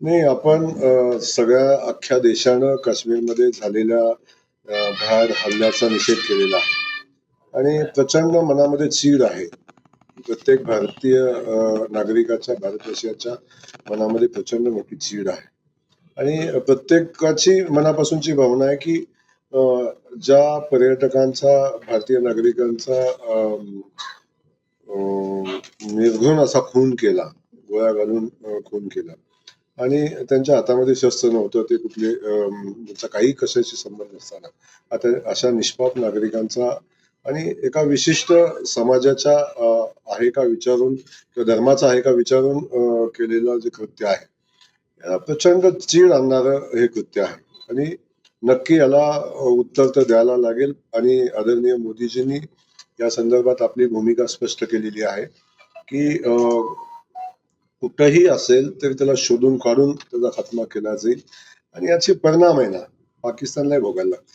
नाही आपण अ, सगळ्या अख्ख्या देशानं काश्मीरमध्ये झालेल्या अ, भ्याड हल्ल्याचा निषेध केलेला आहे. आणि प्रचंड मनामध्ये चीड आहे. प्रत्येक भारतीय अ, नागरिकाच्या भारतदेशाच्या मनामध्ये प्रचंड मोठी चीड आहे. आणि प्रत्येकाची मनापासूनची भावना आहे की अ, ज्या पर्यटकांचा भारतीय नागरिकांचा अम, अ, निर्घृण असा खून केला गोळ्या घालून अ, खून केला आणि त्यांच्या हातामध्ये शस्त्र नव्हतं ते कुठले त्यांचा काही कशाशी संबंध नसताना. आता अशा निष्पाप नागरिकांचा आणि एका विशिष्ट समाजाच्या आहे का विचारून किंवा धर्माचा आहे का विचारून केलेलं जे कृत्य आहे याला प्रचंड चीड आणणारं हे कृत्य आहे. आणि नक्की याला उत्तर तर द्यायला लागेल. आणि आदरणीय मोदीजींनी या संदर्भात आपली भूमिका स्पष्ट केलेली आहे की कुठंही असेल तरी त्याला शोधून काढून त्याचा खात्मा केला जाईल. आणि याचे परिणाम आहे ना पाकिस्तानलाही भोगायला लागतील.